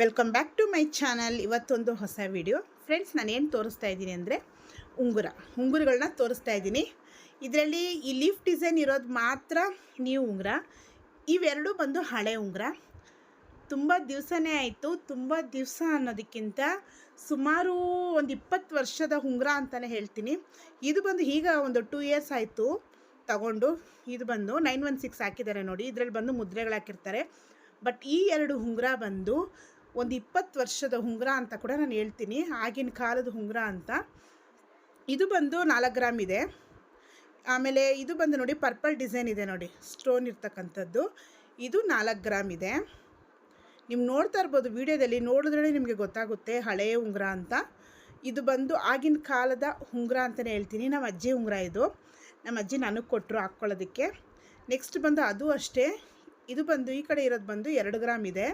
Welcome back to my channel ಇವತ್ತೊಂದು ಹೊಸ video friends ನಾನೇನು ತೋರಿಸ್ತಾ ಇದ್ದೀನಿ ಅಂದರೆ ಉಂಗುರ. ಉಂಗುರಗಳನ್ನ ತೋರಿಸ್ತಾ ಇದ್ದೀನಿ. ಇದರಲ್ಲಿ ಈ ಲೀಫ್ ಡಿಸೈನ್ ಇರೋದು ಮಾತ್ರ ನೀವು ಉಂಗುರ. ಇವೆರಡೂ ಬಂದು ಹಳೆ ಉಂಗುರ. ತುಂಬ ದಿವಸನೇ ಆಯಿತು. ತುಂಬ ದಿವಸ ಅನ್ನೋದಕ್ಕಿಂತ ಸುಮಾರು ಒಂದು ಇಪ್ಪತ್ತು ವರ್ಷದ ಉಂಗುರ ಅಂತಲೇ ಹೇಳ್ತೀನಿ. ಇದು ಬಂದು ಈಗ ಒಂದು ಟೂ ಇಯರ್ಸ್ ಆಯಿತು ತಗೊಂಡು. ಇದು ಬಂದು ನೈನ್ ಒನ್ ಸಿಕ್ಸ್ ಹಾಕಿದ್ದಾರೆ ನೋಡಿ. ಇದರಲ್ಲಿ ಬಂದು ಮುದ್ರೆಗಳು ಹಾಕಿರ್ತಾರೆ. ಬಟ್ ಈ ಎರಡು ಉಂಗುರ ಬಂದು ಒಂದು ಇಪ್ಪತ್ತು ವರ್ಷದ ಉಂಗುರ ಅಂತ ಕೂಡ ನಾನು ಹೇಳ್ತೀನಿ. ಆಗಿನ ಕಾಲದ ಉಂಗುರ ಅಂತ. ಇದು ಬಂದು ನಾಲ್ಕು ಗ್ರಾಮ್ ಇದೆ. ಆಮೇಲೆ ಇದು ಬಂದು ನೋಡಿ ಪರ್ಪಲ್ ಡಿಸೈನ್ ಇದೆ ನೋಡಿ. ಸ್ಟೋನ್ ಇರ್ತಕ್ಕಂಥದ್ದು. ಇದು ನಾಲ್ಕು ಗ್ರಾಮ್ ಇದೆ. ನೀವು ನೋಡ್ತಾ ಇರ್ಬೋದು ವಿಡಿಯೋದಲ್ಲಿ ನೋಡಿದ್ರೆ ನಿಮಗೆ ಗೊತ್ತಾಗುತ್ತೆ ಹಳೆಯ ಉಂಗುರ ಅಂತ. ಇದು ಬಂದು ಆಗಿನ ಕಾಲದ ಉಂಗುರ ಅಂತಲೇ ಹೇಳ್ತೀನಿ. ನಮ್ಮ ಅಜ್ಜಿ ಉಂಗುರ ಇದು. ನಮ್ಮ ಅಜ್ಜಿ ನನಗೆ ಕೊಟ್ಟರು ಹಾಕ್ಕೊಳ್ಳೋದಕ್ಕೆ. ನೆಕ್ಸ್ಟ್ ಬಂದು ಅದು ಅಷ್ಟೇ. ಇದು ಬಂದು ಈ ಕಡೆ ಇರೋದು ಬಂದು ಎರಡು ಗ್ರಾಮ್ ಇದೆ.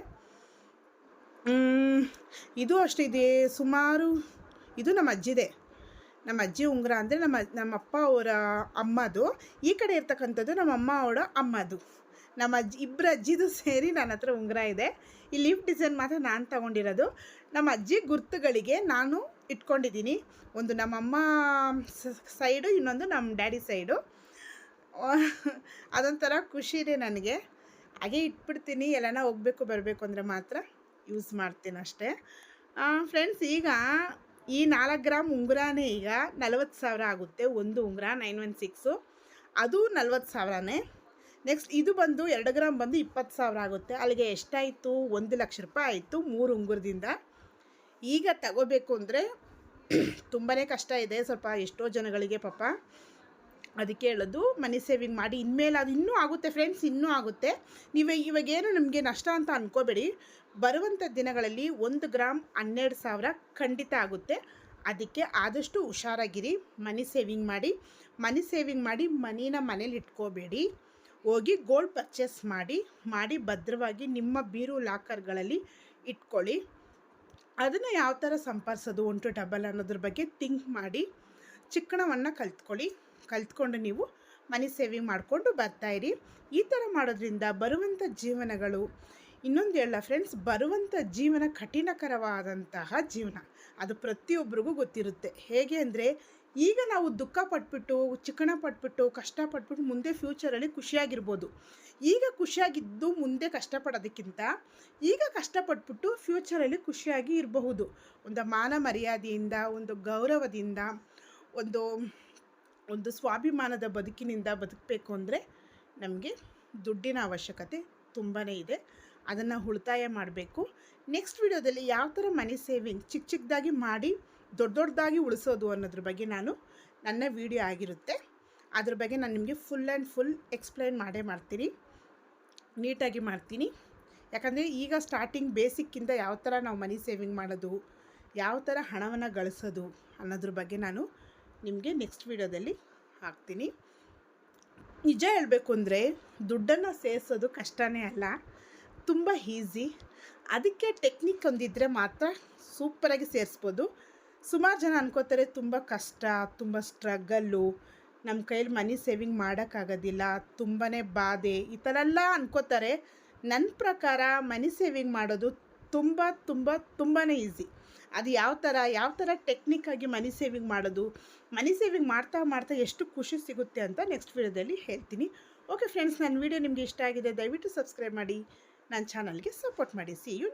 ಇದು ಅಷ್ಟಿದೆ ಸುಮಾರು, ಇದು ನಮ್ಮ ಅಜ್ಜಿದೆ. ನಮ್ಮ ಅಜ್ಜಿ ಉಂಗುರ ಅಂದರೆ ನಮ್ಮ ನಮ್ಮ ಅಪ್ಪ ಅವರ ಅಮ್ಮದು. ಈ ಕಡೆ ಇರ್ತಕ್ಕಂಥದ್ದು ನಮ್ಮ ಅಮ್ಮ ಅವರ ಅಮ್ಮದು. ನಮ್ಮ ಅಜ್ಜಿ ಇಬ್ಬರು ಅಜ್ಜಿದು ಸೇರಿ ನನ್ನ ಹತ್ರ ಉಂಗುರ ಇದೆ. ಈ ಲೀಫ್ ಡಿಸೈನ್ ಮಾತ್ರ ನಾನು ತಗೊಂಡಿರೋದು. ನಮ್ಮ ಅಜ್ಜಿ ಗುರ್ತುಗಳಿಗೆ ನಾನು ಇಟ್ಕೊಂಡಿದ್ದೀನಿ. ಒಂದು ನಮ್ಮಮ್ಮ ಸೈಡು, ಇನ್ನೊಂದು ನಮ್ಮ ಡ್ಯಾಡಿ ಸೈಡು. ಅದೊಂಥರ ಖುಷಿ ಇದೆ ನನಗೆ. ಹಾಗೆ ಇಟ್ಬಿಡ್ತೀನಿ, ಎಲ್ಲನ ಹೋಗಬೇಕು, ಬರಬೇಕು ಅಂದರೆ ಮಾತ್ರ. ಯೂಸ್ ಮಾಡ್ತೀನಿ ಅಷ್ಟೇ. ಫ್ರೆಂಡ್ಸ್ ಈಗ ಈ ನಾಲ್ಕು ಗ್ರಾಮ್ ಉಂಗುರನೇ ಈಗ ನಲವತ್ತು ಸಾವಿರ ಆಗುತ್ತೆ. ಒಂದು ಉಂಗುರ ನೈನ್ ಒನ್ ಸಿಕ್ಸು. ಅದು ನಲ್ವತ್ತು ಸಾವಿರನೇ. ನೆಕ್ಸ್ಟ್ ಇದು ಬಂದು ಎರಡು ಗ್ರಾಮ್ ಬಂದು ಇಪ್ಪತ್ತು ಸಾವಿರ ಆಗುತ್ತೆ. ಅಲ್ಲಿಗೆ ಎಷ್ಟಾಯಿತು? ಒಂದು ಲಕ್ಷ ರೂಪಾಯಿ ಆಯಿತು ಮೂರು ಉಂಗುರದಿಂದ. ಈಗ ತಗೋಬೇಕು ಅಂದರೆ ತುಂಬಾ ಕಷ್ಟ ಇದೆ. ಸ್ವಲ್ಪ ಎಷ್ಟೋ ಜನಗಳಿಗೆ ಪಾಪ. ಅದಕ್ಕೆ ಹೇಳೋದು, ಮನಿ ಸೇವಿಂಗ್ ಮಾಡಿ, ಇನ್ಮೇಲೆ ಅದು ಇನ್ನೂ ಆಗುತ್ತೆ ಫ್ರೆಂಡ್ಸ್ ಇನ್ನೂ ಆಗುತ್ತೆ. ನೀವು ಇವಾಗೇನು ನಿಮಗೆ ನಷ್ಟ ಅಂತ ಅಂದ್ಕೋಬೇಡಿ ಬರುವಂಥ ದಿನಗಳಲ್ಲಿ ಒಂದು ಗ್ರಾಮ್ ಹನ್ನೆರಡು ಸಾವಿರ ಖಂಡಿತ ಆಗುತ್ತೆ. ಅದಕ್ಕೆ ಆದಷ್ಟು ಹುಷಾರಾಗಿರಿ. ಮನಿ ಸೇವಿಂಗ್ ಮಾಡಿ, ಮನಿ ಸೇವಿಂಗ್ ಮಾಡಿ, ಮನಿನ ಮನೇಲಿ ಇಟ್ಕೋಬೇಡಿ. ಹೋಗಿ ಗೋಲ್ಡ್ ಪರ್ಚೇಸ್ ಮಾಡಿ ಮಾಡಿ ಭದ್ರವಾಗಿ ನಿಮ್ಮ ಬೀರು ಲಾಕರ್ಗಳಲ್ಲಿ ಇಟ್ಕೊಳ್ಳಿ. ಅದನ್ನು ಯಾವ ಥರ ಸಂಪಾದಿಸೋದು ಒನ್ ಟು ಡಬಲ್ ಅನ್ನೋದ್ರ ಬಗ್ಗೆ ಥಿಂಕ್ ಮಾಡಿ, ಚಿಕ್ಕಣವನ್ನು ಕಲ್ತ್ಕೊಳ್ಳಿ. ಕಲ್ತ್ಕೊಂಡು ನೀವು ಮನಿ ಸೇವಿಂಗ್ ಮಾಡಿಕೊಂಡು ಬರ್ತಾಯಿರಿ ಈ ಥರ ಮಾಡೋದ್ರಿಂದ ಬರುವಂಥ ಜೀವನಗಳು, ಇನ್ನೊಂದು ಹೇಳ ಫ್ರೆಂಡ್ಸ್ ಬರುವಂಥ ಜೀವನ ಕಠಿಣಕರವಾದಂತಹ ಜೀವನ. ಅದು ಪ್ರತಿಯೊಬ್ಬರಿಗೂ ಗೊತ್ತಿರುತ್ತೆ. ಹೇಗೆ ಅಂದರೆ, ಈಗ ನಾವು ದುಃಖ ಪಟ್ಬಿಟ್ಟು, ಚಿಕ್ಕಣ ಪಟ್ಬಿಟ್ಟು ಕಷ್ಟಪಟ್ಬಿಟ್ಟು ಮುಂದೆ ಫ್ಯೂಚರಲ್ಲಿ ಖುಷಿಯಾಗಿರ್ಬೋದು. ಈಗ ಖುಷಿಯಾಗಿದ್ದು ಮುಂದೆ ಕಷ್ಟಪಡೋದಕ್ಕಿಂತ ಈಗ ಕಷ್ಟಪಟ್ಬಿಟ್ಟು ಫ್ಯೂಚರಲ್ಲಿ ಖುಷಿಯಾಗಿ ಇರಬಹುದು. ಒಂದು ಮಾನ ಮರ್ಯಾದೆಯಿಂದ, ಒಂದು ಗೌರವದಿಂದ, ಒಂದು ಒಂದು ಸ್ವಾಭಿಮಾನದ ಬದುಕಿನಿಂದ ಬದುಕಬೇಕು ಅಂದರೆ ನಮಗೆ ದುಡ್ಡಿನ ಅವಶ್ಯಕತೆ ತುಂಬಾ ಇದೆ. ಅದನ್ನು ಉಳಿತಾಯ ಮಾಡಬೇಕು. ನೆಕ್ಸ್ಟ್ ವಿಡಿಯೋದಲ್ಲಿ ಯಾವ ಥರ ಮನಿ ಸೇವಿಂಗ್ ಚಿಕ್ಕ ಚಿಕ್ಕದಾಗಿ ಮಾಡಿ ದೊಡ್ಡ ದೊಡ್ಡದಾಗಿ ಉಳಿಸೋದು ಅನ್ನೋದ್ರ ಬಗ್ಗೆ ನಾನು ನನ್ನ ವಿಡಿಯೋ ಆಗಿರುತ್ತೆ. ಅದ್ರ ಬಗ್ಗೆ ನಾನು ನಿಮಗೆ ಫುಲ್ ಆ್ಯಂಡ್ ಫುಲ್ ಎಕ್ಸ್ಪ್ಲೈನ್ ಮಾಡೇ ಮಾಡ್ತೀನಿ. ನೀಟಾಗಿ ಮಾಡ್ತೀನಿ. ಯಾಕಂದರೆ ಈಗ ಸ್ಟಾರ್ಟಿಂಗ್ ಬೇಸಿಕ್ಕಿಂದ ಯಾವ ಥರ ನಾವು ಮನಿ ಸೇವಿಂಗ್ ಮಾಡೋದು, ಯಾವ ಥರ ಹಣವನ್ನು ಗಳಿಸೋದು ಅನ್ನೋದ್ರ ಬಗ್ಗೆ ನಾನು ನಿಮಗೆ ನೆಕ್ಸ್ಟ್ ವಿಡಿಯೋದಲ್ಲಿ ಹಾಕ್ತೀನಿ. ನಿಜ ಹೇಳಬೇಕು ಅಂದರೆ ದುಡ್ಡನ್ನು ಸೇರಿಸೋದು ಕಷ್ಟನೇ ಅಲ್ಲ, ತುಂಬ ಈಸಿ ಅದಕ್ಕೆ ಟೆಕ್ನಿಕ್ ಒಂದಿದ್ದರೆ ಮಾತ್ರ ಸೂಪರಾಗಿ ಸೇರಿಸ್ಬೋದು. ಸುಮಾರು ಜನ ಅನ್ಕೋತಾರೆ ತುಂಬ ಕಷ್ಟ, ತುಂಬ ಸ್ಟ್ರಗಲ್ಲು ನಮ್ಮ ಕೈಯಲ್ಲಿ ಮನಿ ಸೇವಿಂಗ್ ಮಾಡೋಕ್ಕಾಗೋದಿಲ್ಲ ತುಂಬಾ ಬಾಧೆ, ಈ ಥರ ಎಲ್ಲ ಅನ್ಕೋತಾರೆ. ನನ್ನ ಪ್ರಕಾರ ಮನಿ ಸೇವಿಂಗ್ ಮಾಡೋದು ತುಂಬ ತುಂಬ ತುಂಬಾ ಈಸಿ ಅದು ಯಾವ ಥರ ಯಾವ ಥರ ಟೆಕ್ನಿಕ್ಕಾಗಿ ಮನಿ ಸೇವಿಂಗ್ ಮಾಡೋದು ಮನಿ ಸೇವಿಂಗ್ ಮಾಡ್ತಾ ಮಾಡ್ತಾ ಎಷ್ಟು ಖುಷಿ ಸಿಗುತ್ತೆ ಅಂತ ನೆಕ್ಸ್ಟ್ ವಿಡಿಯೋದಲ್ಲಿ ಹೇಳ್ತೀನಿ. ಓಕೆ ಫ್ರೆಂಡ್ಸ್ ನನ್ನ ವಿಡಿಯೋ ನಿಮಗೆ ಇಷ್ಟ ಆಗಿದೆ, ದಯವಿಟ್ಟು ಸಬ್ಸ್ಕ್ರೈಬ್ ಮಾಡಿ. ನನ್ನ ಚಾನಲ್ಗೆ ಸಪೋರ್ಟ್ ಮಾಡಿ. C you